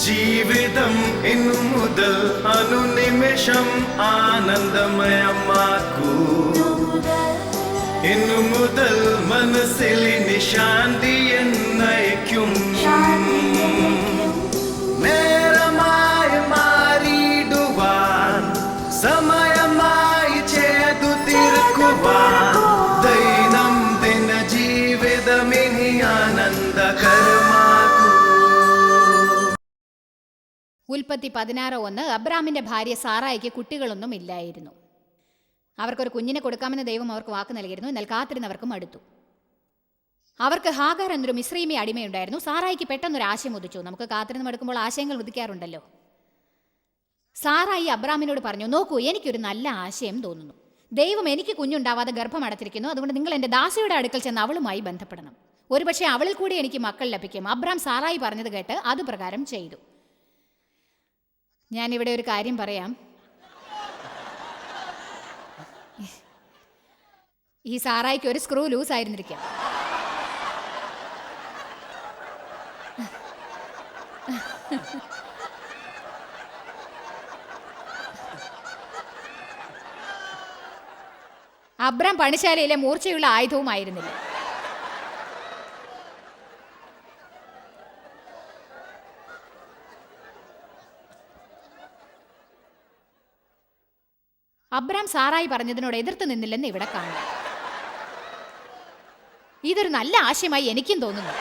ജീവിതം ഇന്നു മുതൽ അനുനിമിഷം ആനന്ദമയമാക്കൂ. ഇന്നു മുതൽ മനസ്സിൽ ശാന്തി എന്നയക്കും ഉൽപ്പത്തി പതിനാറ് ഒന്ന് അബ്രാമിന്റെ ഭാര്യ സാറായിക്ക് കുട്ടികളൊന്നും ഇല്ലായിരുന്നു. അവർക്കൊരു കുഞ്ഞിനെ കൊടുക്കാമെന്ന് ദൈവം അവർക്ക് വാക്ക് നൽകിയിരുന്നു. എന്നാൽ കാത്തിരുന്നവർക്കും അടുത്തു. അവർക്ക് ഹാഗർ എന്നൊരു മിശ്രീമി അടിമയുണ്ടായിരുന്നു. സാറായിക്ക് പെട്ടെന്നൊരു ആശയം ഉദിച്ചു. നമുക്ക് കാത്തിരുന്ന് എടുക്കുമ്പോൾ ആശയങ്ങൾ ഉദിക്കാറുണ്ടല്ലോ. സാറായി അബ്രാമിനോട് പറഞ്ഞു നോക്കൂ എനിക്കൊരു നല്ല ആശയം തോന്നുന്നു. ദൈവം എനിക്ക് കുഞ്ഞുണ്ടാവാതെ ഗർഭം അടച്ചിരിക്കുന്നു. അതുകൊണ്ട് നിങ്ങൾ എന്റെ ദാസിയുടെ അടുക്കൽ ചെന്ന് അവളുമായി ബന്ധപ്പെടണം. ഒരുപക്ഷെ അവളിൽ കൂടി എനിക്ക് മക്കൾ ലഭിക്കും. അബ്രാം സാറായി പറഞ്ഞത് കേട്ട് അതുപ്രകാരം ചെയ്തു. ഞാനിവിടെ ഒരു കാര്യം പറയാം. ഈ സാറായിക്ക് ഒരു സ്ക്രൂ ലൂസ് ആയിരുന്നിരിക്കാം. അബ്രം പണിശാലയിലെ മൂർച്ചയുള്ള ആയുധവുമായിരുന്നില്ല. അബ്രാം സാറായി പറഞ്ഞതിനോട് എതിർത്ത് നിന്നില്ലെന്ന് ഇവിടെ കാണാം. ഇതൊരു നല്ല ആശയമായി എനിക്കും തോന്നുന്നു.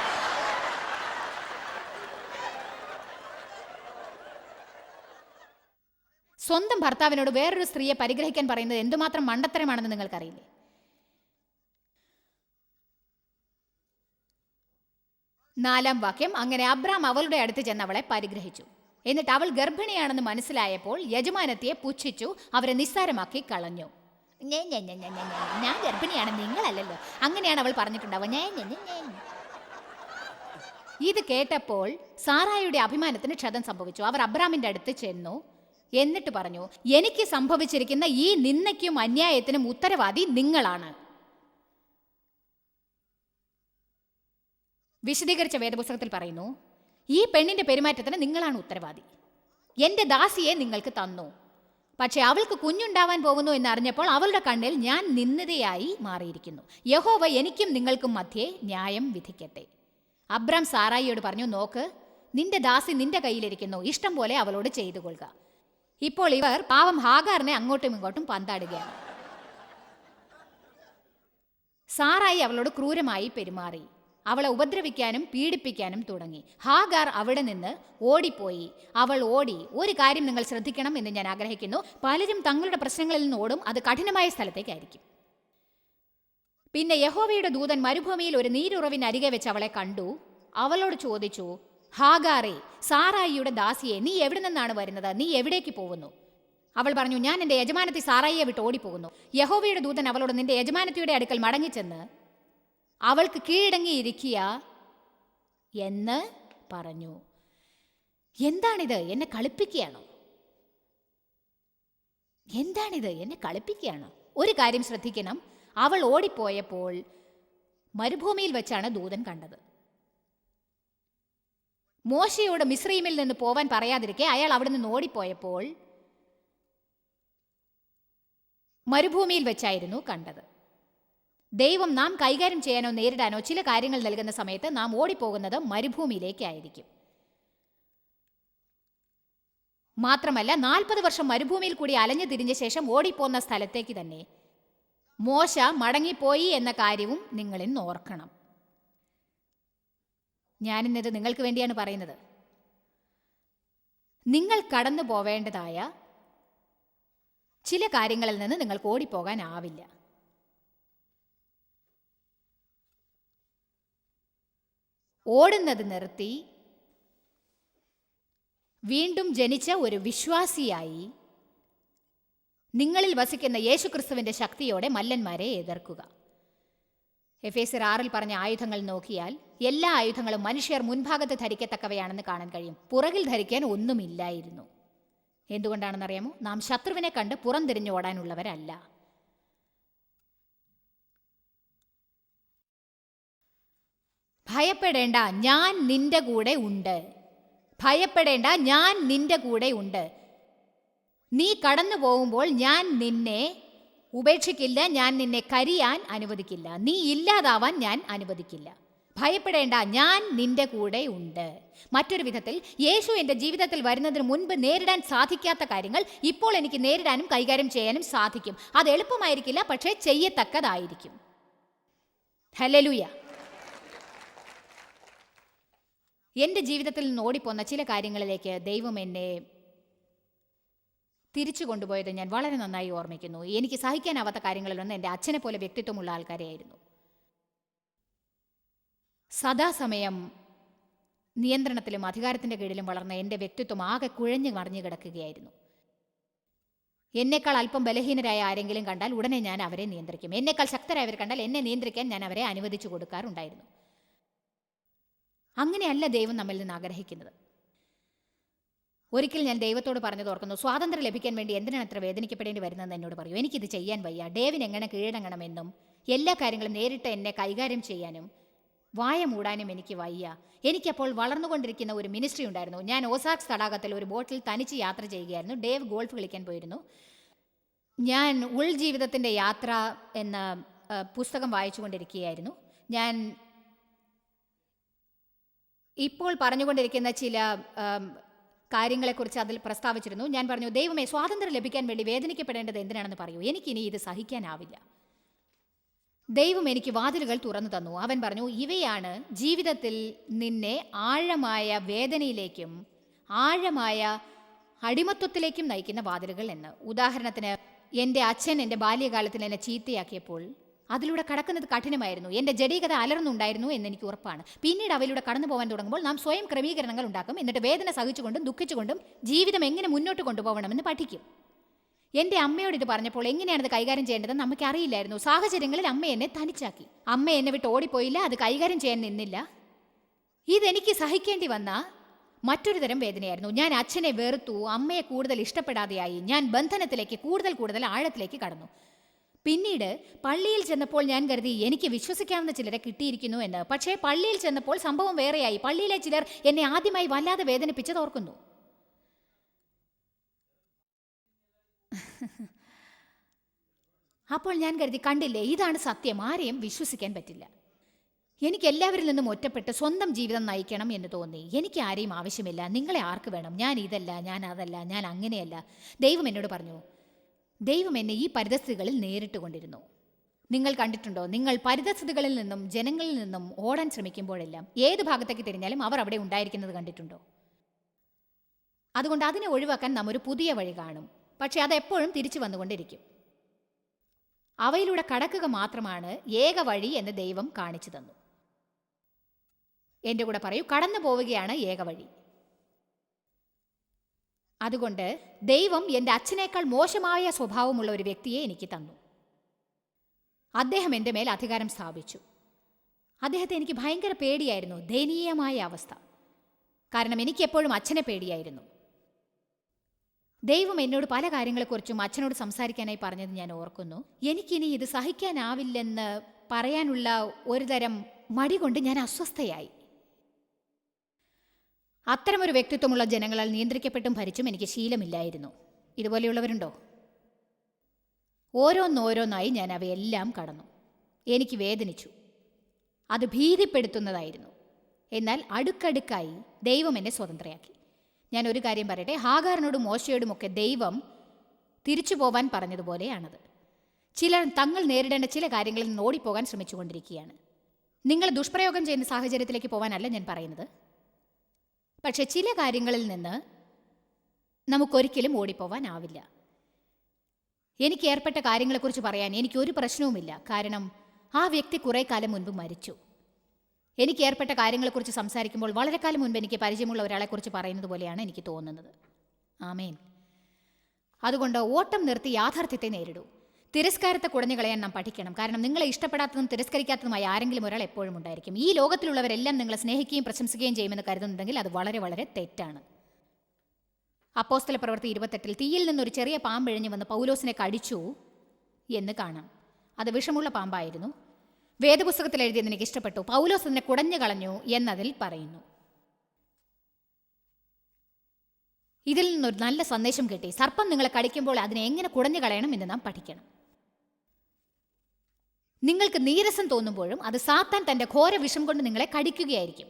സ്വന്തം ഭർത്താവിനോട് വേറൊരു സ്ത്രീയെ പരിഗ്രഹിക്കാൻ പറയുന്നത് എന്തുമാത്രം മണ്ടത്തരമാണെന്ന് നിങ്ങൾക്കറിയില്ലേ? നാലാം വാക്യം അങ്ങനെ അബ്രാം അവളുടെ അടുത്ത് ചെന്ന് അവളെ പരിഗ്രഹിച്ചു. എന്നിട്ട് അവൾ ഗർഭിണിയാണെന്ന് മനസ്സിലായപ്പോൾ യജമാനത്തിയെ പുച്ഛിച്ചു അവരെ നിസ്സാരമാക്കി കളഞ്ഞു. ഞാൻ ഗർഭിണിയാണ് നിങ്ങളല്ലല്ലോ. അങ്ങനെയാണ് അവൾ പറഞ്ഞിട്ടുണ്ടാവുക. ഞെ, ഞെ, ഞെ, ഞെ. ഇത് കേട്ടപ്പോൾ സാറായുടെ അഭിമാനത്തിന് ക്ഷതം സംഭവിച്ചു. അവർ അബ്രാമിന്റെ അടുത്ത് ചെന്നു. എന്നിട്ട് പറഞ്ഞു എനിക്ക് സംഭവിച്ചിരിക്കുന്ന ഈ നിന്ദയ്ക്കും അന്യായത്തിനും ഉത്തരവാദി നിങ്ങളാണ്. വിശദീകരിച്ച വേദപുസ്തകത്തിൽ പറയുന്നു ഈ പെണ്ണിന്റെ പെരുമാറ്റത്തിന് നിങ്ങളാണ് ഉത്തരവാദി. എന്റെ ദാസിയെ നിങ്ങൾക്ക് തന്നു. പക്ഷേ അവൾക്ക് കുഞ്ഞുണ്ടാവാൻ പോകുന്നു എന്നറിഞ്ഞപ്പോൾ അവളുടെ കണ്ണിൽ ഞാൻ നിന്ദിതയായി മാറിയിരിക്കുന്നു. യഹോവ എനിക്കും നിങ്ങൾക്കും മധ്യേ ന്യായം വിധിക്കട്ടെ. അബ്രാം സാറായിയോട് പറഞ്ഞു നോക്ക് നിന്റെ ദാസി നിന്റെ കയ്യിലിരിക്കുന്നു. ഇഷ്ടം പോലെ അവളോട് ചെയ്തു കൊള്ളുക ഇപ്പോൾ ഇവർ പാവം ഹാഗാറിനെ അങ്ങോട്ടും ഇങ്ങോട്ടും പന്താടുകയാണ്. സാറായി അവളോട് ക്രൂരമായി പെരുമാറി. അവളെ ഉപദ്രവിക്കാനും പീഡിപ്പിക്കാനും തുടങ്ങി. ഹാഗാർ അവിടെ നിന്ന് ഓടിപ്പോയി. അവൾ ഓടി. ഒരു കാര്യം നിങ്ങൾ ശ്രദ്ധിക്കണം എന്ന് ഞാൻ ആഗ്രഹിക്കുന്നു. പലരും തങ്ങളുടെ പ്രശ്നങ്ങളിൽ നിന്ന് ഓടും. അത് കഠിനമായ സ്ഥലത്തേക്കായിരിക്കും. പിന്നെ യഹോവയുടെ ദൂതൻ മരുഭൂമിയിൽ ഒരു നീരുറവിന് അരികെ വെച്ച് അവളെ കണ്ടു. അവളോട് ചോദിച്ചു ഹാഗാറെ സാറായിയുടെ ദാസിയെ നീ എവിടെ നിന്നാണ് വരുന്നത്? നീ എവിടേക്ക് പോകുന്നു? അവൾ പറഞ്ഞു ഞാൻ എന്റെ യജമാനത്തി സാറായിയെ വിട്ട് ഓടിപ്പോകുന്നു. യഹോവയുടെ ദൂതൻ അവളോട് നിന്റെ യജമാനത്തിയുടെ അടുക്കൽ മടങ്ങിച്ചെന്ന് അവൾക്ക് കീഴടങ്ങിയിരിക്കുക എന്ന് പറഞ്ഞു. എന്താണിത്? എന്നെ കളിപ്പിക്കുകയാണോ? എന്താണിത്? എന്നെ കളിപ്പിക്കുകയാണോ? ഒരു കാര്യം ശ്രദ്ധിക്കണം. അവൾ ഓടിപ്പോയപ്പോൾ മരുഭൂമിയിൽ വെച്ചാണ് ദൂതൻ കണ്ടത്. മോശയോട് മിശ്രീമിൽ നിന്ന് പോവാൻ പറയാതിരിക്കെ അയാൾ അവിടെ നിന്ന് ഓടിപ്പോയപ്പോൾ മരുഭൂമിയിൽ വെച്ചായിരുന്നു കണ്ടത്. ദൈവം നാം കൈകാര്യം ചെയ്യാനോ നേരിടാനോ ചില കാര്യങ്ങൾ നൽകുന്ന സമയത്ത് നാം ഓടിപ്പോകുന്നത് മരുഭൂമിയിലേക്കായിരിക്കും മാത്രമല്ല നാൽപ്പത് വർഷം മരുഭൂമിയിൽ കൂടി അലഞ്ഞു തിരിഞ്ഞ ശേഷം ഓടിപ്പോന്ന സ്ഥലത്തേക്ക് തന്നെ മോശ മടങ്ങിപ്പോയി എന്ന കാര്യവും നിങ്ങൾ ഇന്ന് ഓർക്കണം. ഞാനിന്നത് നിങ്ങൾക്ക് വേണ്ടിയാണ് പറയുന്നത്. നിങ്ങൾ കടന്നു പോവേണ്ടതായ ചില കാര്യങ്ങളിൽ നിന്ന് നിങ്ങൾക്ക് ഓടിപ്പോകാനാവില്ല. ഓടുന്നത് നിർത്തി വീണ്ടും ജനിച്ച ഒരു വിശ്വാസിയായി നിങ്ങളിൽ വസിക്കുന്ന യേശുക്രിസ്തുവിന്റെ ശക്തിയോടെ മല്ലന്മാരെ എതിർക്കുക. എഫ് എസ് ആറിൽ പറഞ്ഞ ആയുധങ്ങൾ നോക്കിയാൽ എല്ലാ ആയുധങ്ങളും മനുഷ്യർ മുൻഭാഗത്ത് ധരിക്കത്തക്കവയാണെന്ന് കാണാൻ കഴിയും. പുറകിൽ ധരിക്കാൻ ഒന്നുമില്ലായിരുന്നു. എന്തുകൊണ്ടാണെന്നറിയാമോ? നാം ശത്രുവിനെ കണ്ട് പുറംതിരിഞ്ഞു ഓടാനുള്ളവരല്ല. ഭയപ്പെടേണ്ട ഞാൻ നിന്റെ കൂടെ ഉണ്ട്. ഭയപ്പെടേണ്ട ഞാൻ നിന്റെ കൂടെ ഉണ്ട്. നീ കടന്നു പോകുമ്പോൾ ഞാൻ നിന്നെ ഉപേക്ഷിക്കില്ല ഞാൻ നിന്നെ കരിയാൻ അനുവദിക്കില്ല. നീ ഇല്ലാതാവാൻ ഞാൻ അനുവദിക്കില്ല. ഭയപ്പെടേണ്ട ഞാൻ നിന്റെ കൂടെ ഉണ്ട്. മറ്റൊരു വിധത്തിൽ യേശു എന്റെ ജീവിതത്തിൽ വരുന്നതിന് മുൻപ് നേരിടാൻ സാധിക്കാത്ത കാര്യങ്ങൾ ഇപ്പോൾ എനിക്ക് നേരിടാനും കൈകാര്യം ചെയ്യാനും സാധിക്കും. അത് എളുപ്പമായിരിക്കില്ല പക്ഷേ ചെയ്യത്തക്കതായിരിക്കും. ഹലലുയ എന്റെ ജീവിതത്തിൽ നിന്ന് ഓടിപ്പോന്ന ചില കാര്യങ്ങളിലേക്ക് ദൈവം എന്നെ തിരിച്ചു കൊണ്ടുപോയത് ഞാൻ വളരെ നന്നായി ഓർമ്മിക്കുന്നു. എനിക്ക് സഹിക്കാനാവാത്ത കാര്യങ്ങളിലൊന്ന് എന്റെ അച്ഛനെ പോലെ വ്യക്തിത്വമുള്ള ആൾക്കാരെയായിരുന്നു. സദാസമയം നിയന്ത്രണത്തിലും അധികാരത്തിന്റെ കീഴിലും വളർന്ന എന്റെ വ്യക്തിത്വം ആകെ കുഴഞ്ഞു മറിഞ്ഞു കിടക്കുകയായിരുന്നു. എന്നേക്കാൾ അല്പം ബലഹീനരായ ആരെങ്കിലും കണ്ടാൽ ഉടനെ ഞാൻ അവരെ നിയന്ത്രിക്കും. എന്നേക്കാൾ ശക്തരായവർ കണ്ടാൽ എന്നെ നിയന്ത്രിക്കാൻ ഞാൻ അവരെ അനുവദിച്ചു കൊടുക്കാറുണ്ടായിരുന്നു. അങ്ങനെയല്ല ദൈവം നമ്മിൽ നിന്ന് ആഗ്രഹിക്കുന്നത്. ഒരിക്കൽ ഞാൻ ദൈവത്തോട് പറഞ്ഞത് ഓർക്കുന്നു സ്വാതന്ത്ര്യം ലഭിക്കാൻ വേണ്ടി എന്തിനാണ് അത്ര വേദനിക്കപ്പെടേണ്ടി വരുന്നതെന്ന് എന്നോട് പറയൂ. എനിക്കിത് ചെയ്യാൻ വയ്യ. ഡേവിൻ എങ്ങനെ കീഴടങ്ങണമെന്നും എല്ലാ കാര്യങ്ങളും നേരിട്ട് എന്നെ കൈകാര്യം ചെയ്യാനും വായ മൂടാനും എനിക്ക് വയ്യ. എനിക്കപ്പോൾ വളർന്നുകൊണ്ടിരിക്കുന്ന ഒരു മിനിസ്ട്രി ഉണ്ടായിരുന്നു. ഞാൻ ഓസാക്സ് തടാകത്തിൽ ഒരു ബോട്ടിൽ തനിച്ച് യാത്ര ചെയ്യുകയായിരുന്നു. ഡേവ് ഗോൾഫ് കളിക്കാൻ പോയിരുന്നു. ഞാൻ ഉൾജീവിതത്തിന്റെ യാത്ര എന്ന പുസ്തകം വായിച്ചുകൊണ്ടിരിക്കുകയായിരുന്നു. ഞാൻ ഇപ്പോൾ പറഞ്ഞുകൊണ്ടിരിക്കുന്ന ചില കാര്യങ്ങളെക്കുറിച്ച് അതിൽ പ്രസ്താവിച്ചിരുന്നു. ഞാൻ പറഞ്ഞു ദൈവമേ സ്വാതന്ത്ര്യം ലഭിക്കാൻ വേണ്ടി വേദനിക്കപ്പെടേണ്ടത് എന്തിനാണെന്ന് പറയൂ. എനിക്കിനി ഇത് സഹിക്കാനാവില്ല. ദൈവം എനിക്ക് വാതിലുകൾ തുറന്നു തന്നു. അവൻ പറഞ്ഞു ഇവയാണ് ജീവിതത്തിൽ നിന്നെ ആഴമായ വേദനയിലേക്കും ആഴമായ അടിമത്വത്തിലേക്കും നയിക്കുന്ന വാതിലുകൾ എന്ന്. ഉദാഹരണത്തിന് എന്റെ അച്ഛൻ എന്റെ ബാല്യകാലത്തിൽ എന്നെ ചീത്തയാക്കിയപ്പോൾ അതിലൂടെ കടക്കുന്നത് കഠിനമായിരുന്നു. എന്റെ ജടീകത അലർന്നുണ്ടായിരുന്നു എന്നെനിക്ക് ഉറപ്പാണ്. പിന്നീട് അവയിലൂടെ കടന്നു പോകാൻ തുടങ്ങുമ്പോൾ നാം സ്വയം ക്രമീകരണങ്ങൾ ഉണ്ടാക്കും. എന്നിട്ട് വേദന സഹിച്ചുകൊണ്ടും ദുഃഖിച്ചുകൊണ്ടും ജീവിതം എങ്ങനെ മുന്നോട്ട് കൊണ്ടുപോകണമെന്ന് പഠിക്കും. എന്റെ അമ്മയോട് ഇത് പറഞ്ഞപ്പോൾ എങ്ങനെയാണ് എങ്ങനെയാണത് കൈകാര്യം ചെയ്യേണ്ടതെന്ന് നമുക്ക് അറിയില്ലായിരുന്നു സാഹചര്യങ്ങളിൽ അമ്മ എന്നെ തനിച്ചാക്കി. അമ്മ എന്നെ വിട്ട് ഓടിപ്പോയില്ല. അത് കൈകാര്യം ചെയ്യാൻ നിന്നില്ല. ഇതെനിക്ക് സഹിക്കേണ്ടി വന്ന മറ്റൊരു തരം വേദനയായിരുന്നു. ഞാൻ അച്ഛനെ വെറുത്തു അമ്മയെ കൂടുതൽ ഇഷ്ടപ്പെടാതെയായി. ഞാൻ ബന്ധനത്തിലേക്ക് കൂടുതൽ കൂടുതൽ ആഴത്തിലേക്ക് കടന്നു. പിന്നീട് പള്ളിയിൽ ചെന്നപ്പോൾ ഞാൻ കരുതി എനിക്ക് വിശ്വസിക്കാവുന്ന ചിലരെ കിട്ടിയിരിക്കുന്നു എന്ന്. പക്ഷേ പള്ളിയിൽ ചെന്നപ്പോൾ സംഭവം വേറെയായി. പള്ളിയിലെ ചിലർ എന്നെ ആദ്യമായി വല്ലാതെ വേദനിപ്പിച്ചത് ഓർക്കുന്നു. അപ്പോൾ ഞാൻ കരുതി കണ്ടില്ലേ ഇതാണ് സത്യം. ആരെയും വിശ്വസിക്കാൻ പറ്റില്ല. എനിക്ക് എല്ലാവരിൽ നിന്നും ഒറ്റപ്പെട്ട് സ്വന്തം ജീവിതം നയിക്കണം എന്ന് തോന്നി. എനിക്ക് ആരെയും ആവശ്യമില്ല. നിങ്ങളെ ആർക്ക് വേണം? ഞാൻ ഇതല്ല ഞാൻ അതല്ല ഞാൻ അങ്ങനെയല്ല. ദൈവം എന്നോട് പറഞ്ഞു ദൈവം എന്നെ ഈ പരിതസ്ഥിതികളിൽ നേരിട്ട് കൊണ്ടിരുന്നു നിങ്ങൾ കണ്ടിട്ടുണ്ടോ? നിങ്ങൾ പരിതസ്ഥിതികളിൽ നിന്നും ജനങ്ങളിൽ നിന്നും ഓടാൻ ശ്രമിക്കുമ്പോഴെല്ലാം ഏത് ഭാഗത്തേക്ക് തിരിഞ്ഞാലും അവർ അവിടെ ഉണ്ടായിരിക്കുന്നത് കണ്ടിട്ടുണ്ടോ? അതുകൊണ്ട് അതിനെ ഒഴിവാക്കാൻ നാം ഒരു പുതിയ വഴി കാണും. പക്ഷേ അത് എപ്പോഴും തിരിച്ചു വന്നുകൊണ്ടിരിക്കും. അവയിലൂടെ കടക്കുക മാത്രമാണ് ഏക വഴി എന്ന് ദൈവം കാണിച്ചു തന്നു. എന്റെ കൂടെ പറയൂ കടന്നു പോവുകയാണ് ഏക വഴി. അതുകൊണ്ട് ദൈവം എന്റെ അച്ഛനേക്കാൾ മോശമായ സ്വഭാവമുള്ള ഒരു വ്യക്തിയെ എനിക്ക് തന്നു. അദ്ദേഹം എന്റെ മേൽ അധികാരം സ്ഥാപിച്ചു. അദ്ദേഹത്തെ എനിക്ക് ഭയങ്കര പേടിയായിരുന്നു ദയനീയമായ അവസ്ഥ. കാരണം എനിക്കെപ്പോഴും അച്ഛനെ പേടിയായിരുന്നു. ദൈവം എന്നോട് പല കാര്യങ്ങളെക്കുറിച്ചും അച്ഛനോട് സംസാരിക്കാനായി പറഞ്ഞത് ഞാൻ ഓർക്കുന്നു. എനിക്കിനി ഇത് സഹിക്കാനാവില്ലെന്ന് പറയാനുള്ള ഒരുതരം മടി കൊണ്ട് ഞാൻ അസ്വസ്ഥയായി. അത്തരമൊരു വ്യക്തിത്വമുള്ള ജനങ്ങളാൽ നിയന്ത്രിക്കപ്പെട്ടും ഭരിച്ചും എനിക്ക് ശീലമില്ലായിരുന്നു. ഇതുപോലെയുള്ളവരുണ്ടോ? ഓരോന്നോരോന്നായി ഞാൻ അവയെല്ലാം കടന്നു. എനിക്ക് വേദനിച്ചു. അത് ഭീതിപ്പെടുത്തുന്നതായിരുന്നു. എന്നാൽ അടുക്കടുക്കായി ദൈവം എന്നെ സ്വതന്ത്രയാക്കി. ഞാൻ ഒരു കാര്യം പറയട്ടെ? ഹാഗാറിനോടും മോശയോടുമൊക്കെ ദൈവം തിരിച്ചു പോവാൻ പറഞ്ഞതുപോലെയാണത്. ചിലർ തങ്ങൾ നേരിടേണ്ട ചില കാര്യങ്ങളിൽ നിന്ന് ഓടിപ്പോകാൻ ശ്രമിച്ചുകൊണ്ടിരിക്കുകയാണ്. നിങ്ങൾ ദുഷ്പ്രയോഗം ചെയ്യുന്ന സാഹചര്യത്തിലേക്ക് പോകാനല്ല ഞാൻ പറയുന്നത്. പക്ഷെ ചില കാര്യങ്ങളിൽ നിന്ന് നമുക്കൊരിക്കലും ഓടിപ്പോവാനാവില്ല. എനിക്ക് ഏർപ്പെട്ട കാര്യങ്ങളെക്കുറിച്ച് പറയാൻ എനിക്കൊരു പ്രശ്നവുമില്ല. കാരണം ആ വ്യക്തി കുറേ കാലം മുൻപ് മരിച്ചു. എനിക്ക് ഏർപ്പെട്ട കാര്യങ്ങളെക്കുറിച്ച് സംസാരിക്കുമ്പോൾ വളരെ കാലം മുൻപ് എനിക്ക് പരിചയമുള്ള ഒരാളെക്കുറിച്ച് പറയുന്നത് പോലെയാണ് എനിക്ക് തോന്നുന്നത്. ആമേൻ. അതുകൊണ്ട് ഓട്ടം നിർത്തി യാഥാർത്ഥ്യത്തെ നേരിടൂ. തിരസ്കാരത്തെ കുടഞ്ഞു കളയാൻ നാം പഠിക്കണം. കാരണം നിങ്ങളെ ഇഷ്ടപ്പെടാത്തതും തിരസ്കരിക്കാത്തതുമായ ആരെങ്കിലും ഒരാൾ എപ്പോഴും ഉണ്ടായിരിക്കും. ഈ ലോകത്തിലുള്ളവരെല്ലാം നിങ്ങളെ സ്നേഹിക്കുകയും പ്രശംസിക്കുകയും ചെയ്യുമെന്ന് കരുതുന്നുണ്ടെങ്കിൽ അത് വളരെ വളരെ തെറ്റാണ്. അപ്പോസ്തല പ്രവൃത്തി ഇരുപത്തെട്ടിൽ തീയിൽ നിന്നൊരു ചെറിയ പാമ്പെഴിഞ്ഞു വന്ന് പൗലോസിനെ കടിച്ചു എന്ന് കാണാം. അത് വിഷമുള്ള പാമ്പായിരുന്നു. വേദപുസ്തകത്തിൽ എഴുതിയത് എനിക്ക് ഇഷ്ടപ്പെട്ടു. പൗലോസ് അതിനെ കുടഞ്ഞു കളഞ്ഞു എന്നതിൽ പറയുന്നു. ഇതിൽ നിന്നൊരു നല്ല സന്ദേശം കിട്ടി. സർപ്പം നിങ്ങളെ കടിക്കുമ്പോൾ അതിനെ എങ്ങനെ കുടഞ്ഞു കളയണം എന്ന് നാം പഠിക്കണം. നിങ്ങൾക്ക് നീരസം തോന്നുമ്പോഴും അത് സാത്താൻ തന്റെ ഘോര വിഷം കൊണ്ട് നിങ്ങളെ കടിക്കുകയായിരിക്കും.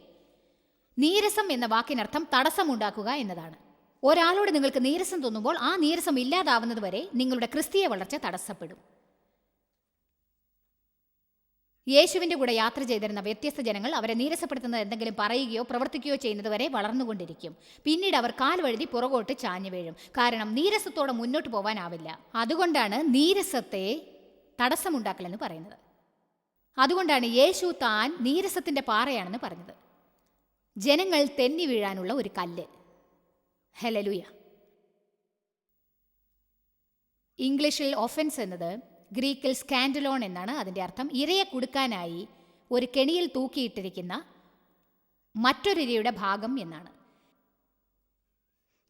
നീരസം എന്ന വാക്കിനർത്ഥം തടസ്സമുണ്ടാക്കുക എന്നതാണ്. ഒരാളോട് നിങ്ങൾക്ക് നീരസം തോന്നുമ്പോൾ ആ നീരസം ഇല്ലാതാവുന്നത് വരെ നിങ്ങളുടെ ക്രിസ്തീയ വളർച്ച തടസ്സപ്പെടും. യേശുവിന്റെ കൂടെ യാത്ര ചെയ്തിരുന്ന വ്യത്യസ്ത ജനങ്ങൾ അവരെ നീരസപ്പെടുത്തുന്ന എന്തെങ്കിലും പറയുകയോ പ്രവർത്തിക്കുകയോ ചെയ്യുന്നത് വരെ വളർന്നുകൊണ്ടിരിക്കും. പിന്നീട് അവർ കാൽ വഴുതി പുറകോട്ട് ചാഞ്ഞു വീഴും. കാരണം നീരസത്തോടെ മുന്നോട്ട് പോകാനാവില്ല അതുകൊണ്ടാണ് നീരസത്തെ തടസ്സമുണ്ടാക്കലെന്ന് പറയുന്നത്. അതുകൊണ്ടാണ് യേശു താൻ നീരസത്തിന്റെ പാറയാണെന്ന് പറഞ്ഞത്. ജനങ്ങൾ തെന്നി വീഴാനുള്ള ഒരു കല്ല്. ഹെലലുയ ഇംഗ്ലീഷിൽ ഒഫൻസ് എന്നത് ഗ്രീക്കിൽ സ്കാൻഡലോൺ എന്നാണ് അതിന്റെ അർത്ഥം. ഇരയെ കൊടുക്കാനായി ഒരു കെണിയിൽ തൂക്കിയിട്ടിരിക്കുന്ന മറ്റൊരിരയുടെ ഭാഗം എന്നാണ്.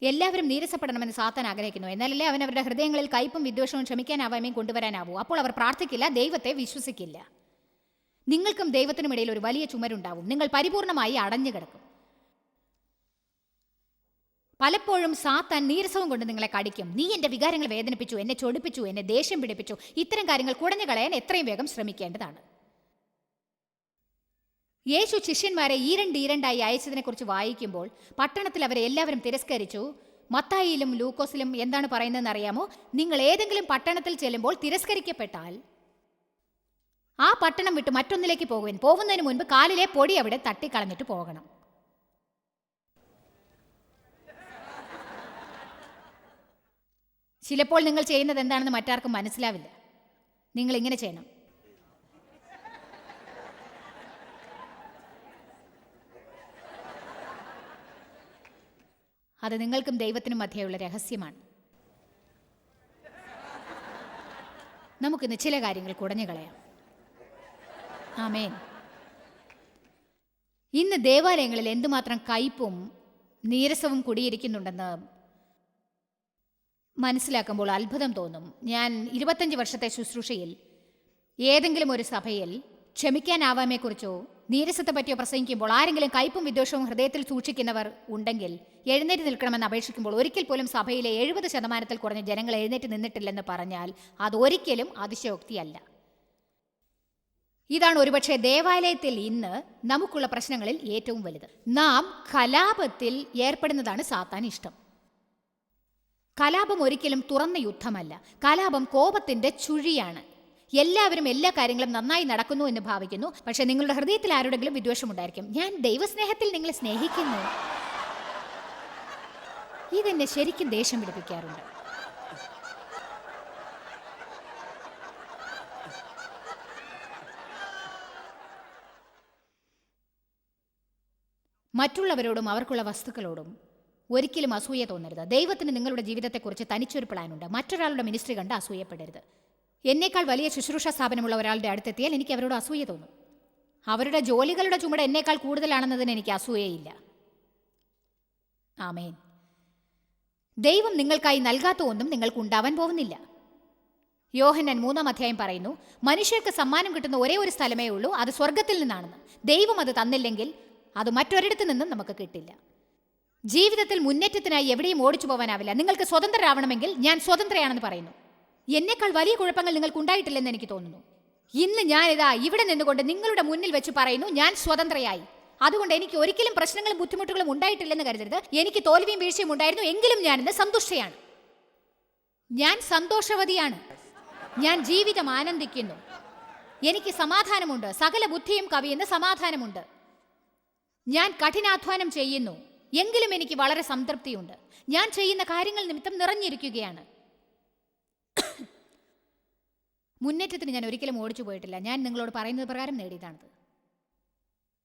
എല്ലാവരും നീരസപ്പെടണമെന്ന് സാത്താൻ ആഗ്രഹിക്കുന്നു. എന്നാലല്ലേ അവൻ അവരുടെ ഹൃദയങ്ങളിൽ കയ്പും വിദ്വേഷവും ക്ഷമിക്കാനാവായ്മയും കൊണ്ടുവരാനാവൂ. അപ്പോൾ അവർ പ്രാർത്ഥിക്കില്ല ദൈവത്തെ വിശ്വസിക്കില്ല. നിങ്ങൾക്കും ദൈവത്തിനും ഇടയിൽ ഒരു വലിയ ചുമരുണ്ടാവും. നിങ്ങൾ പരിപൂർണമായി അടഞ്ഞു കിടക്കും. പലപ്പോഴും സാത്താൻ നീരസവും കൊണ്ട് നിങ്ങളെ കടിക്കും. നീ എന്റെ വികാരങ്ങൾ വേദനിപ്പിച്ചു എന്നെ ചൊടിപ്പിച്ചു എന്നെ ദേഷ്യം പിടിപ്പിച്ചു. ഇത്തരം കാര്യങ്ങൾ കുടഞ്ഞു കളയാൻ എത്രയും വേഗം ശ്രമിക്കേണ്ടതാണ്. യേശു ശിഷ്യന്മാരെ ഈരണ്ട് ഈരണ്ടായി അയച്ചതിനെക്കുറിച്ച് വായിക്കുമ്പോൾ പട്ടണത്തിൽ അവരെ എല്ലാവരും തിരസ്കരിച്ചു. മത്തായിയിലും ലൂക്കോസിലും എന്താണ് പറയുന്നതെന്ന് അറിയാമോ നിങ്ങൾ ഏതെങ്കിലും പട്ടണത്തിൽ ചെല്ലുമ്പോൾ തിരസ്കരിക്കപ്പെട്ടാൽ ആ പട്ടണം വിട്ട് മറ്റൊന്നിലേക്ക് പോകുവാൻ. പോകുന്നതിന് മുൻപ് കാലിലെ പൊടി അവിടെ തട്ടിക്കളഞ്ഞിട്ട് പോകണം. ചിലപ്പോൾ നിങ്ങൾ ചെയ്യുന്നത് എന്താണെന്ന് മറ്റാർക്കും മനസ്സിലാവില്ല. നിങ്ങൾ ഇങ്ങനെ ചെയ്യണം. അത് നിങ്ങൾക്കും ദൈവത്തിനും മധ്യയുള്ള രഹസ്യമാണ്. നമുക്കിന്ന് ചില കാര്യങ്ങൾ കുടഞ്ഞു കളയാം. ആമേൻ. ഇന്ന് ദേവാലയങ്ങളിൽ എന്തുമാത്രം കയ്പും നീരസവും കുടിയിരിക്കുന്നുണ്ടെന്ന് മനസ്സിലാക്കുമ്പോൾ അത്ഭുതം തോന്നും. ഞാൻ ഇരുപത്തഞ്ച് വർഷത്തെ ശുശ്രൂഷയിൽ ഏതെങ്കിലും ഒരു സഭയിൽ ക്ഷമിക്കാനാവാമെക്കുറിച്ചോ നീരസത്തെ പറ്റിയോ പ്രസംഗിക്കുമ്പോൾ ആരെങ്കിലും കയ്പും വിദ്വേഷവും ഹൃദയത്തിൽ സൂക്ഷിക്കുന്നവർ ഉണ്ടെങ്കിൽ എഴുന്നേറ്റ് നിൽക്കണമെന്ന് അപേക്ഷിക്കുമ്പോൾ ഒരിക്കൽ പോലും സഭയിലെ എഴുപത് ശതമാനത്തിൽ കുറഞ്ഞ ജനങ്ങൾ എഴുന്നേറ്റ് നിന്നിട്ടില്ലെന്ന് പറഞ്ഞാൽ അത് ഒരിക്കലും അതിശയോക്തിയല്ല. ഇതാണ് ഒരുപക്ഷെ ദേവാലയത്തിൽ ഇന്ന് നമുക്കുള്ള പ്രശ്നങ്ങളിൽ ഏറ്റവും വലുത്. നാം കലാപത്തിൽ ഏർപ്പെടുന്നതാണ് സാത്താൻ ഇഷ്ടം. കലാപം ഒരിക്കലും തുറന്ന യുദ്ധമല്ല. കലാപം കോപത്തിന്റെ ചുഴിയാണ്. എല്ലാവരും എല്ലാ കാര്യങ്ങളും നന്നായി നടക്കുന്നു എന്ന് ഭാവിക്കുന്നു. പക്ഷെ നിങ്ങളുടെ ഹൃദയത്തിൽ ആരുടെങ്കിലും വിദ്വേഷമുണ്ടായിരിക്കും. ഞാൻ ദൈവസ്നേഹത്തിൽ നിങ്ങളെ സ്നേഹിക്കുന്നു. ഇതെന്നെ ശരിക്കും ദേഷ്യം പിടിപ്പിക്കാറുണ്ട്. മറ്റുള്ളവരോടും അവർക്കുള്ള വസ്തുക്കളോടും ഒരിക്കലും അസൂയ തോന്നരുത്. ദൈവത്തിന് നിങ്ങളുടെ ജീവിതത്തെക്കുറിച്ച് തനിച്ചൊരു പ്ലാനുണ്ട് മറ്റൊരാളുടെ മിനിസ്ട്രി കണ്ട് അസൂയപ്പെടരുത്. എന്നേക്കാൾ വലിയ ശുശ്രൂഷ സ്ഥാപനമുള്ള ഒരാളുടെ അടുത്തെത്തിയാൽ എനിക്ക് അവരോട് അസൂയ തോന്നും. അവരുടെ ജോലികളുടെ ചുമട് എന്നേക്കാൾ കൂടുതലാണെന്നതിന് എനിക്ക് അസൂയയില്ല. ആമേൻ. ദൈവം നിങ്ങൾക്കായി നൽകാത്ത ഒന്നും നിങ്ങൾക്ക് ഉണ്ടാവാൻ പോകുന്നില്ല. യോഹന്നൻ മൂന്നാം അധ്യായം പറയുന്നു മനുഷ്യർക്ക് സമ്മാനം കിട്ടുന്ന ഒരേ ഒരു സ്ഥലമേ ഉള്ളൂ അത് സ്വർഗത്തിൽ നിന്നാണെന്ന്. ദൈവം അത് തന്നില്ലെങ്കിൽ അത് മറ്റൊരിടത്തു നിന്നും നമുക്ക് കിട്ടില്ല. ജീവിതത്തിൽ മുന്നേറ്റത്തിനായി എവിടെയും ഓടിച്ചു പോകാനാവില്ല നിങ്ങൾക്ക് സ്വതന്ത്രരാവണമെങ്കിൽ ഞാൻ സ്വതന്ത്രയാണെന്ന് പറയുന്നു. എന്നേക്കാൾ വലിയ കുഴപ്പങ്ങൾ നിങ്ങൾക്ക് ഉണ്ടായിട്ടില്ലെന്ന് എനിക്ക് തോന്നുന്നു. ഇന്ന് ഇതാ ഇവിടെ നിന്നുകൊണ്ട് നിങ്ങളുടെ മുന്നിൽ വെച്ച് പറയുന്നു ഞാൻ സ്വതന്ത്രയായി. അതുകൊണ്ട് എനിക്ക് ഒരിക്കലും പ്രശ്നങ്ങളും ബുദ്ധിമുട്ടുകളും ഉണ്ടായിട്ടില്ലെന്ന് കരുതരുത്. എനിക്ക് തോൽവിയും വീഴ്ചയും ഉണ്ടായിരുന്നു എങ്കിലും ഞാൻ ഇന്ന് സന്തുഷ്ടയാണ്. ഞാൻ സന്തോഷവതിയാണ്. ഞാൻ ജീവിതം ആനന്ദിക്കുന്നു. എനിക്ക് സമാധാനമുണ്ട്. സകല ബുദ്ധിയും കവിയുന്ന സമാധാനമുണ്ട്. ഞാൻ കഠിനാധ്വാനം ചെയ്യുന്നു. എങ്കിലും എനിക്ക് വളരെ സംതൃപ്തിയുണ്ട്. ഞാൻ ചെയ്യുന്ന കാര്യങ്ങൾ നിമിത്തം നിറഞ്ഞിരിക്കുകയാണ്. മുന്നേറ്റത്തിന് ഞാൻ ഒരിക്കലും ഓടിച്ചു പോയിട്ടില്ല. ഞാൻ നിങ്ങളോട് പറയുന്നത് പ്രകാരം നേടിയതാണത്.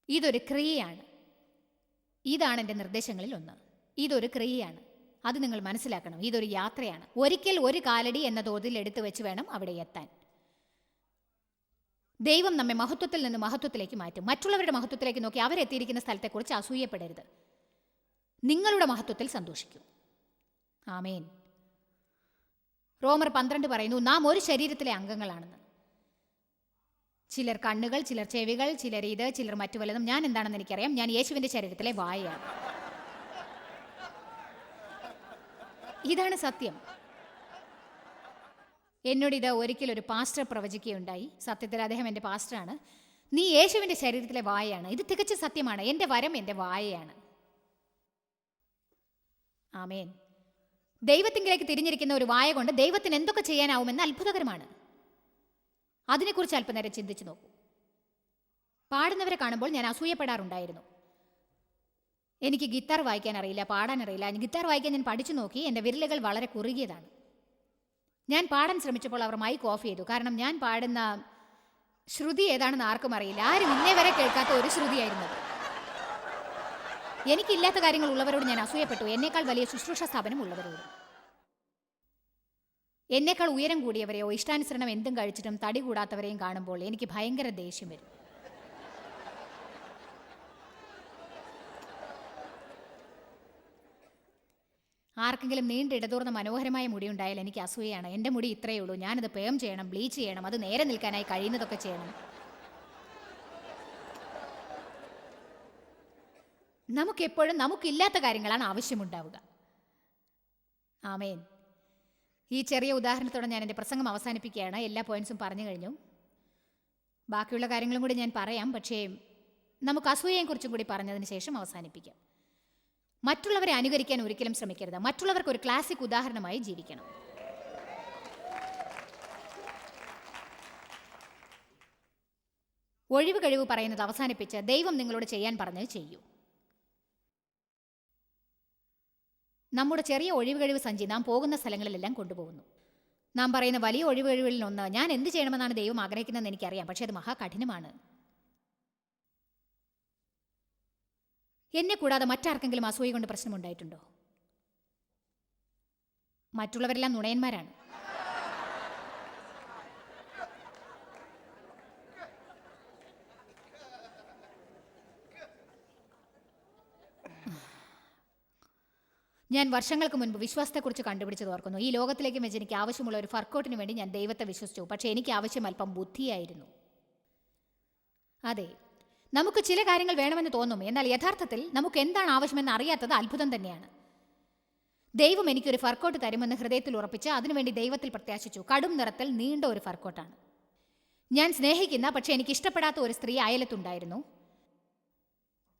ഇതൊരു ക്രിയയാണ്. ഇതാണ് എന്റെ നിർദ്ദേശങ്ങളിൽ ഒന്ന്. ഇതൊരു ക്രിയയാണ്. അത് നിങ്ങൾ മനസ്സിലാക്കണം. ഇതൊരു യാത്രയാണ്. ഒരിക്കൽ ഒരു കാലടി എന്ന തോതിൽ എടുത്തു വെച്ച് വേണം അവിടെ എത്താൻ. ദൈവം നമ്മെ മഹത്വത്തിൽ നിന്ന് മഹത്വത്തിലേക്ക് മാറ്റും. മറ്റുള്ളവരുടെ മഹത്വത്തിലേക്ക് നോക്കി അവരെത്തിയിരിക്കുന്ന സ്ഥലത്തെക്കുറിച്ച് അസൂയപ്പെടരുത്. നിങ്ങളുടെ മഹത്വത്തിൽ സന്തോഷിക്കും. ആമേൻ. റോമർ പന്ത്രണ്ട് പറയുന്നു നാം ഒരു ശരീരത്തിലെ അംഗങ്ങളാണെന്ന്. ചിലർ കണ്ണുകൾ ചിലർ ചെവികൾ ചിലർ ഇത് ചിലർ മറ്റു വല്ലതും. ഞാൻ എന്താണെന്ന് എനിക്കറിയാം. ഞാൻ യേശുവിന്റെ ശരീരത്തിലെ വായയാണ്. ഇതാണ് സത്യം. എന്നോട് ഇത് ഒരിക്കലൊരു പാസ്റ്റർ പ്രവചിക്കുകയുണ്ടായി. സത്യത്തിൽ അദ്ദേഹം എന്റെ പാസ്റ്ററാണ്. നീ യേശുവിന്റെ ശരീരത്തിലെ വായയാണ്. ഇത് തികച്ച സത്യമാണ്. എന്റെ വരം എന്റെ വായയാണ്. ആമേൻ. ദൈവത്തിങ്കിലേക്ക് തിരിഞ്ഞിരിക്കുന്ന ഒരു വായ കൊണ്ട് ദൈവത്തിന് എന്തൊക്കെ ചെയ്യാനാവുമെന്ന് അത്ഭുതകരമാണ്. അതിനെക്കുറിച്ച് അല്പനേരം ചിന്തിച്ചു നോക്കൂ. പാടുന്നവരെ കാണുമ്പോൾ ഞാൻ അസൂയപ്പെടാറുണ്ടായിരുന്നു. എനിക്ക് ഗിത്താർ വായിക്കാൻ അറിയില്ല പാടാൻ അറിയില്ല. ഗിത്താർ വായിക്കാൻ ഞാൻ പഠിച്ചു നോക്കി എന്റെ വിരലുകൾ വളരെ കുറുകിയതാണ്. ഞാൻ പാടാൻ ശ്രമിച്ചപ്പോൾ അവർ മൈക്ക് ഓഫ് ചെയ്തു. കാരണം ഞാൻ പാടുന്ന ശ്രുതി ഏതാണെന്ന് ആർക്കും അറിയില്ല. ആരും ഇന്നേ വരെ കേൾക്കാത്ത ഒരു ശ്രുതിയായിരുന്നത് എനിക്കില്ലാത്ത കാര്യങ്ങൾ ഉള്ളവരോട് ഞാൻ അസൂയപ്പെട്ടു. എന്നേക്കാൾ വലിയ ശുശ്രൂഷ സ്ഥാപനം ഉള്ളവരോട്. എന്നേക്കാൾ ഉയരം കൂടിയവരെയോ ഇഷ്ടാനുസരണം എന്തും കഴിച്ചിട്ടും തടി കൂടാത്തവരെയും കാണുമ്പോൾ എനിക്ക് ഭയങ്കര ദേഷ്യം വരും. ആർക്കെങ്കിലും നീണ്ട ഇടതൂർന്ന മനോഹരമായ മുടി ഉണ്ടായാൽ എനിക്ക് അസൂയയാണ്. എന്റെ മുടി ഇത്രയേ ഉള്ളൂ. ഞാനത് പേം ചെയ്യണം ബ്ലീച്ച് ചെയ്യണം അത് നേരെ നിൽക്കാനായി കഴിയുന്നതൊക്കെ ചെയ്യണം. നമുക്കെപ്പോഴും നമുക്കില്ലാത്ത കാര്യങ്ങളാണ് ആവശ്യമുണ്ടാവുക. ആമേൻ. ഈ ചെറിയ ഉദാഹരണത്തോടെ ഞാൻ എന്റെ പ്രസംഗം അവസാനിപ്പിക്കുകയാണ്. എല്ലാ പോയിന്റ്സും പറഞ്ഞു കഴിഞ്ഞു. ബാക്കിയുള്ള കാര്യങ്ങളും കൂടി ഞാൻ പറയാം. പക്ഷേ നമുക്ക് അസൂയയെക്കുറിച്ചും കൂടി പറഞ്ഞതിന് ശേഷം അവസാനിപ്പിക്കാം. മറ്റുള്ളവരെ അനുകരിക്കാൻ ഒരിക്കലും ശ്രമിക്കരുത്. മറ്റുള്ളവർക്ക് ഒരു ക്ലാസിക് ഉദാഹരണമായി ജീവിക്കണം. ഒഴിവ് കഴിവ് പറയുന്നത് അവസാനിപ്പിച്ച് ദൈവം നിങ്ങളോട് ചെയ്യാൻ പറഞ്ഞത് ചെയ്യൂ. നമ്മുടെ ചെറിയ ഒഴിവ് കഴിവ് സഞ്ചി നാം പോകുന്ന സ്ഥലങ്ങളിലെല്ലാം കൊണ്ടുപോകുന്നു. നാം പറയുന്ന വലിയ ഒഴിവ് കഴിവുകളിൽ ഒന്ന് ഞാൻ എന്ത് ചെയ്യണമെന്നാണ് ദൈവം ആഗ്രഹിക്കുന്നതെന്ന് എനിക്കറിയാം. പക്ഷേ അത് മഹാകഠിനമാണ് എന്നെ കൂടാതെ മറ്റാർക്കെങ്കിലും അസൂയ കൊണ്ട് പ്രശ്നമുണ്ടായിട്ടുണ്ടോ? മറ്റുള്ളവരെല്ലാം നുണയന്മാരാണ്. ഞാൻ വർഷങ്ങൾക്ക് മുൻപ് വിശ്വാസത്തെക്കുറിച്ച് കണ്ടുപിടിച്ചത് ഓർക്കുന്നു. ഈ ലോകത്തിലേക്ക് വെച്ച് എനിക്ക് ആവശ്യമുള്ള ഒരു ഫർക്കൗട്ടിന് വേണ്ടി ഞാൻ ദൈവത്തെ വിശ്വസിച്ചു. പക്ഷേ എനിക്ക് ആവശ്യം അല്പം ബുദ്ധിയായിരുന്നു. അതെ നമുക്ക് ചില കാര്യങ്ങൾ വേണമെന്ന് തോന്നും. എന്നാൽ യഥാർത്ഥത്തിൽ നമുക്ക് എന്താണ് ആവശ്യമെന്ന് അറിയാത്തത് അത്ഭുതം തന്നെയാണ്. ദൈവം എനിക്കൊരു ഫർക്കൗട്ട് തരുമെന്ന് ഹൃദയത്തിൽ ഉറപ്പിച്ച് അതിനുവേണ്ടി ദൈവത്തിൽ പ്രത്യാശിച്ചു. കടും നിറത്തിൽ നീണ്ട ഒരു ഫർക്കൗട്ടാണ്. ഞാൻ സ്നേഹിക്കുന്ന പക്ഷേ എനിക്ക് ഇഷ്ടപ്പെടാത്ത ഒരു സ്ത്രീ അയലത്തുണ്ടായിരുന്നു.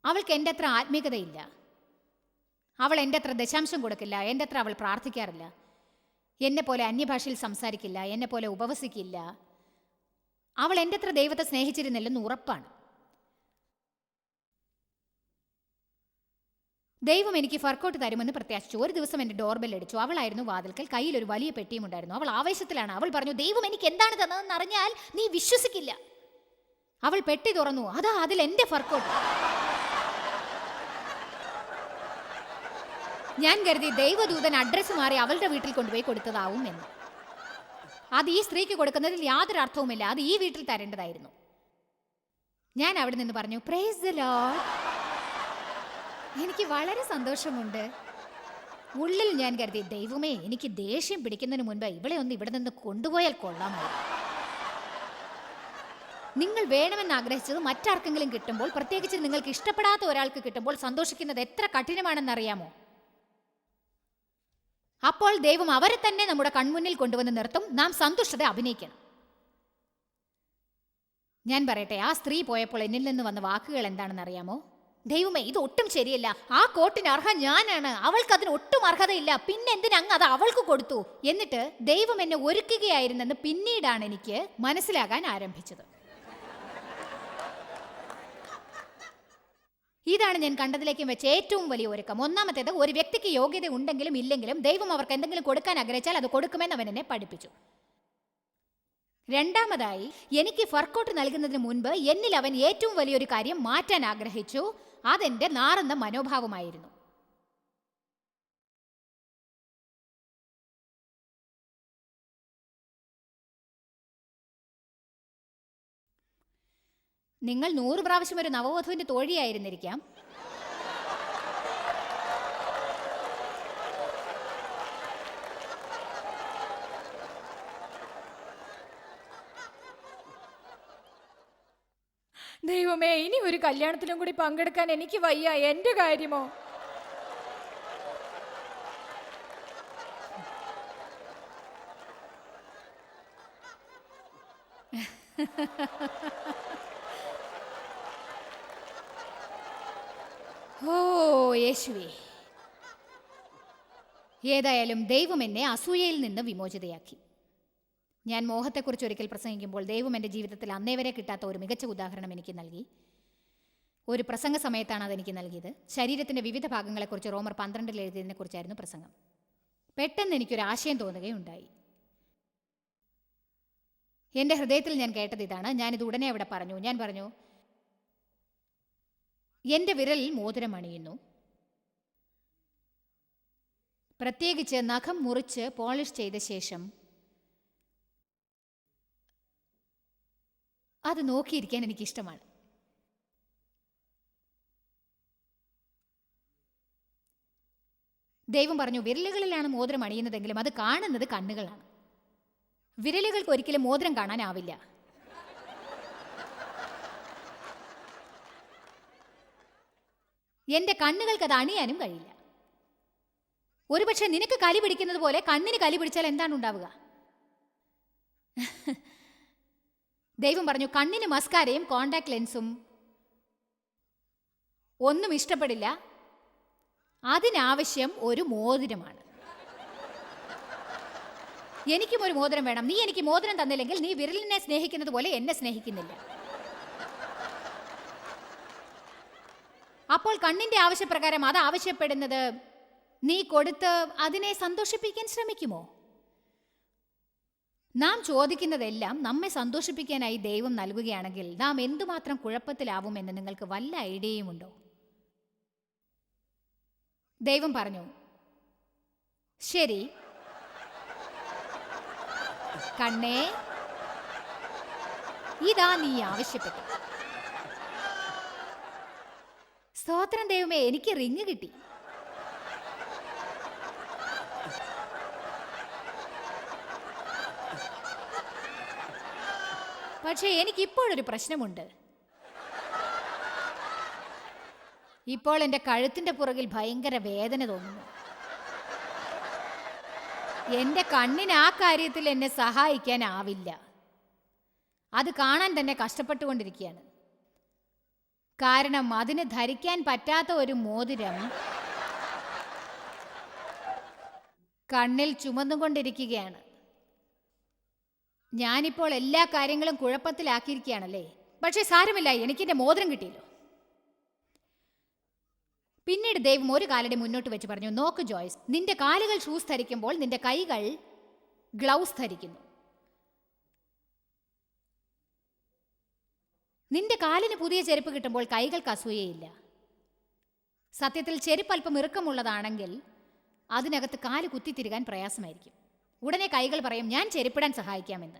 അവൾക്ക് എന്റെ അത്ര ആത്മീയതയില്ല അവൾ എന്റെ അത്ര ദശാംശം കൊടുക്കില്ല എന്റെ അത്ര അവൾ പ്രാർത്ഥിക്കാറില്ല. എന്നെ പോലെ അന്യഭാഷയിൽ സംസാരിക്കില്ല എന്നെ പോലെ ഉപവസിക്കില്ല. അവൾ എന്റെ അത്ര ദൈവത്തെ സ്നേഹിച്ചിരുന്നില്ലെന്ന് ഉറപ്പാണ്. ദൈവം എനിക്ക് ഫർക്കൗട്ട് തരുമെന്ന് പ്രത്യാശിച്ചു. ഒരു ദിവസം എന്റെ ഡോർബെൽ അടിച്ചു. അവളായിരുന്നു വാതിൽക്കൽ. കയ്യിൽ ഒരു വലിയ പെട്ടിയും ഉണ്ടായിരുന്നു. അവൾ ആവേശത്തിലാണ്. അവൾ പറഞ്ഞു ദൈവം എനിക്ക് എന്താണ് തന്നതെന്ന് അറിഞ്ഞാൽ നീ വിശ്വസിക്കില്ല. അവൾ പെട്ടി തുറന്നു. അതാ അതിൽ എന്റെ ഫർക്കൗട്ട്. ഞാൻ കരുതി ദൈവദൂതൻ അഡ്രസ്സ് മാറി അവളുടെ വീട്ടിൽ കൊണ്ടുപോയി കൊടുത്തതാവും എന്ന്. അത് ഈ സ്ത്രീക്ക് കൊടുക്കുന്നതിൽ യാതൊരു അർത്ഥവുമില്ല. അത് ഈ വീട്ടിൽ തരേണ്ടതായിരുന്നു. ഞാൻ അവിടെ നിന്ന് പറഞ്ഞു പ്രേസ് ദ എനിക്ക് വളരെ സന്തോഷമുണ്ട്. ഉള്ളിൽ ഞാൻ കരുതി ദൈവമേ എനിക്ക് ദേഷ്യം പിടിക്കുന്നതിന് മുൻപ് ഇവളെ ഒന്ന് ഇവിടെ നിന്ന് കൊണ്ടുപോയാൽ കൊള്ളാമോ നിങ്ങൾ വേണമെന്ന് ആഗ്രഹിച്ചത് മറ്റാർക്കെങ്കിലും കിട്ടുമ്പോൾ പ്രത്യേകിച്ച് നിങ്ങൾക്ക് ഇഷ്ടപ്പെടാത്ത ഒരാൾക്ക് കിട്ടുമ്പോൾ സന്തോഷിക്കുന്നത് എത്ര കഠിനമാണെന്നറിയാമോ? അപ്പോൾ ദൈവം അവരെ തന്നെ നമ്മുടെ കൺമുന്നിൽ കൊണ്ടുവന്ന് നിർത്തും. നാം സന്തുഷ്ടത അഭിനയിക്കണം. ഞാൻ പറയട്ടെ ആ സ്ത്രീ പോയപ്പോൾ എന്നിൽ നിന്ന് വന്ന വാക്കുകൾ എന്താണെന്ന് അറിയാമോ? ദൈവമേ ഇത് ഒട്ടും ശരിയല്ല. ആ കോട്ടിന് അർഹ ഞാനാണ്. അവൾക്ക് അതിന് ഒട്ടും അർഹതയില്ല. പിന്നെ എന്തിനങ്ങ് അത് അവൾക്ക് കൊടുത്തു? എന്നിട്ട് ദൈവം എന്നെ ഒരുക്കുകയായിരുന്നെന്ന് പിന്നീടാണ് എനിക്ക് മനസ്സിലാകാൻ ആരംഭിച്ചത്. ഇതാണ് ഞാൻ കണ്ടതിലേക്കും വെച്ച് ഏറ്റവും വലിയ ഒരുക്കം. ഒന്നാമത്തേത് ഒരു വ്യക്തിക്ക് യോഗ്യത ഉണ്ടെങ്കിലും ഇല്ലെങ്കിലും ദൈവം അവർക്ക് എന്തെങ്കിലും കൊടുക്കാൻ ആഗ്രഹിച്ചാൽ അത് കൊടുക്കുമെന്ന് അവൻ എന്നെ പഠിപ്പിച്ചു. രണ്ടാമതായി എനിക്ക് ഫർക്കൗട്ട് നൽകുന്നതിന് മുൻപ് എന്നിൽ അവൻ ഏറ്റവും വലിയൊരു കാര്യം മാറ്റാൻ ആഗ്രഹിച്ചു. അതെന്റെ നാറുന്ന മനോഭാവമായിരുന്നു. നിങ്ങൾ നൂറ് പ്രാവശ്യം ഒരു നവവധുവിന്റെ തോഴിയായിരുന്നിരിക്കാം. ദൈവമേ ഇനി ഒരു കല്യാണത്തിലും കൂടി പങ്കെടുക്കാൻ എനിക്ക് വയ്യ. എന്റെ കാര്യമോ? ha ha ha ഏതായാലും ദൈവം എന്നെ അസൂയയിൽ നിന്ന് വിമോചിതയാക്കി. ഞാൻ മോഹത്തെക്കുറിച്ച് ഒരിക്കൽ പ്രസംഗിക്കുമ്പോൾ ദൈവം എന്റെ ജീവിതത്തിൽ അന്നേ വരെ കിട്ടാത്ത ഒരു മികച്ച ഉദാഹരണം എനിക്ക് നൽകി. ഒരു പ്രസംഗ സമയത്താണ് അതെനിക്ക് നൽകിയത്. ശരീരത്തിന്റെ വിവിധ ഭാഗങ്ങളെക്കുറിച്ച് റോമർ പന്ത്രണ്ടിൽ എഴുതിയതിനെക്കുറിച്ചായിരുന്നു പ്രസംഗം. പെട്ടെന്ന് എനിക്കൊരു ആശയം തോന്നുകയുണ്ടായി. എന്റെ ഹൃദയത്തിൽ ഞാൻ കേട്ടത് ഇതാണ്. ഞാനിത് ഉടനെ അവിടെ പറഞ്ഞു. ഞാൻ പറഞ്ഞു എന്റെ വിരലിൽ മോതിരം അണിയുന്നു. പ്രത്യേകിച്ച് നഖം മുറിച്ച് പോളിഷ് ചെയ്ത ശേഷം അത് നോക്കിയിരിക്കാൻ എനിക്കിഷ്ടമാണ്. ദൈവം പറഞ്ഞു വിരലുകളിലാണ് മോതിരം അണിയുന്നതെങ്കിലും അത് കാണുന്നത് കണ്ണുകളാണ്. വിരലുകൾക്ക് ഒരിക്കലും മോതിരം കാണാനാവില്ല. എന്റെ കണ്ണുകൾക്ക് അത് അണിയാനും കഴിയില്ല. ഒരുപക്ഷെ നിനക്ക് കലി പിടിക്കുന്നത് പോലെ കണ്ണിന് കലി പിടിച്ചാൽ എന്താണ് ഉണ്ടാവുക? ദൈവം പറഞ്ഞു കണ്ണിന് മസ്കാരയും കോണ്ടാക്ട് ലെൻസും ഒന്നും ഇഷ്ടപ്പെടില്ല. അതിനാവശ്യം ഒരു മോതിരമാണ്. എനിക്കും ഒരു മോതിരം വേണം. നീ എനിക്ക് മോതിരം തന്നില്ലെങ്കിൽ നീ വിരലിനെ സ്നേഹിക്കുന്നത് പോലെ എന്നെ സ്നേഹിക്കുന്നില്ല. അപ്പോൾ കണ്ണിന്റെ ആവശ്യപ്രകാരം അത് ആവശ്യപ്പെടുന്നത് നീ കൊടുത്ത് അതിനെ സന്തോഷിപ്പിക്കാൻ ശ്രമിക്കുമോ? നാം ചോദിക്കുന്നതെല്ലാം നമ്മെ സന്തോഷിപ്പിക്കാനായി ദൈവം നൽകുകയാണെങ്കിൽ നാം എന്തുമാത്രം കുഴപ്പത്തിലാവുമെന്ന് നിങ്ങൾക്ക് വല്ല ഐഡിയയുമുണ്ടോ ദൈവം പറഞ്ഞു ശരി. കണ്ണേ ഇതാ നീ ആവശ്യപ്പെട്ടു സ്തോത്രം ദൈവമേ എനിക്ക് റിങ് കിട്ടി. പക്ഷേ എനിക്ക് ഇപ്പോഴൊരു പ്രശ്നമുണ്ട്. ഇപ്പോൾ എന്റെ കഴുത്തിന്റെ പുറകിൽ ഭയങ്കര വേദന തോന്നുന്നു. എന്റെ കണ്ണിന് ആ കാര്യത്തിൽ എന്നെ സഹായിക്കാനാവില്ല. അത് കാണാൻ തന്നെ കഷ്ടപ്പെട്ടുകൊണ്ടിരിക്കുകയാണ്. കാരണം അതിന് ധരിക്കാൻ പറ്റാത്ത ഒരു മോതിരം കണ്ണിൽ ചുമന്നുകൊണ്ടിരിക്കുകയാണ്. ഞാനിപ്പോൾ എല്ലാ കാര്യങ്ങളും കുഴപ്പത്തിലാക്കിയിരിക്കുകയാണല്ലേ? പക്ഷേ സാരമില്ല എനിക്കെന്റെ മോതിരം കിട്ടിയല്ലോ. പിന്നീട് ദൈവം ഒരു കാലടി മുന്നോട്ട് വെച്ച് പറഞ്ഞു നോക്ക് ജോയ്സ് നിന്റെ കാലുകൾ ഷൂസ് ധരിക്കുമ്പോൾ നിന്റെ കൈകൾ ഗ്ലൗസ് ധരിക്കുന്നു. നിന്റെ കാലിന് പുതിയ ചെരുപ്പ് കിട്ടുമ്പോൾ കൈകൾക്ക് അസൂയയില്ല. സത്യത്തിൽ ചെരുപ്പ് അല്പം ഇറുക്കമുള്ളതാണെങ്കിൽ അതിനകത്ത് കാൽ കുത്തിത്തിരുകാൻ പ്രയാസമായിരിക്കും. ഉടനെ കൈകൾ പറയും ഞാൻ ചെരുപ്പിടാൻ സഹായിക്കാമെന്ന്.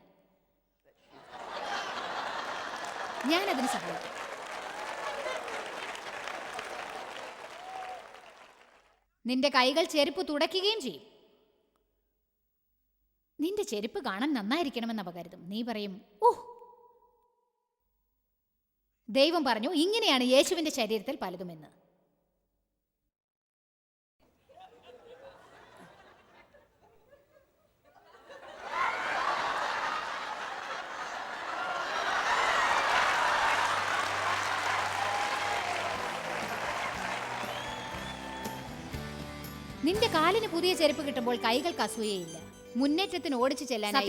ഞാൻ അതിന് സഹായിക്കാം. നിന്റെ കൈകൾ ചെരുപ്പ് തുടയ്ക്കുകയും ചെയ്യും. നിന്റെ ചെരുപ്പ് കാണാൻ നന്നായിരിക്കണമെന്ന് അപകരുതും നീ പറയും ഓ. ദൈവം പറഞ്ഞു ഇങ്ങനെയാണ് യേശുവിന്റെ ശരീരത്തിൽ പലതുമെന്ന്. കാലിന് പുതിയ ചെരുപ്പ് കിട്ടുമ്പോൾ കൈകൾക്ക് അസൂയയില്ല. മുന്നേറ്റത്തിന് ഓടിച്ചു ചെല്ലാനായി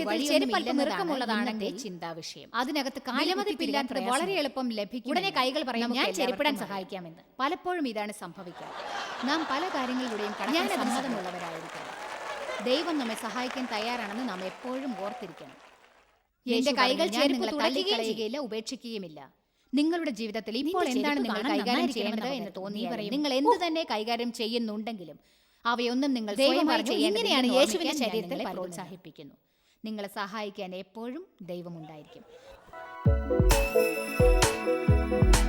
ചിന്താ വിഷയം. അതിനകത്ത് കാലമതിപ്പില്ലാത്തത് വളരെ എളുപ്പം ലഭിക്കും. ഉടനെ കൈകൾ പറയാം ഞാൻ ചെരുപ്പിടാൻ സഹായിക്കാമെന്ന്. പലപ്പോഴും ഇതാണ് സംഭവിക്കുക. നാം പല കാര്യങ്ങളിലൂടെയും ഞാൻ സമ്മതമുള്ളവരായിരിക്കണം. ദൈവം നമ്മെ സഹായിക്കാൻ തയ്യാറാണെന്ന് നാം എപ്പോഴും ഓർത്തിരിക്കണം. എന്റെ കൈകൾ തള്ളിക്കളയുകയില്ല ഉപേക്ഷിക്കുകയുമില്ല. നിങ്ങളുടെ ജീവിതത്തിൽ ഇപ്പോൾ എന്താണ് നിങ്ങൾ കൈകാര്യം ചെയ്യേണ്ടത്? എന്ന് തോന്നി പറയും നിങ്ങൾ എന്ത് തന്നെ കൈകാര്യം ചെയ്യുന്നുണ്ടെങ്കിലും അവയൊന്നും നിങ്ങൾ ഇങ്ങനെയാണ് യേശുവിന്റെ ശരീരത്തിൽ പ്രോത്സാഹിപ്പിക്കുന്നു. നിങ്ങളെ സഹായിക്കാൻ എപ്പോഴും ദൈവമുണ്ടായിരിക്കും.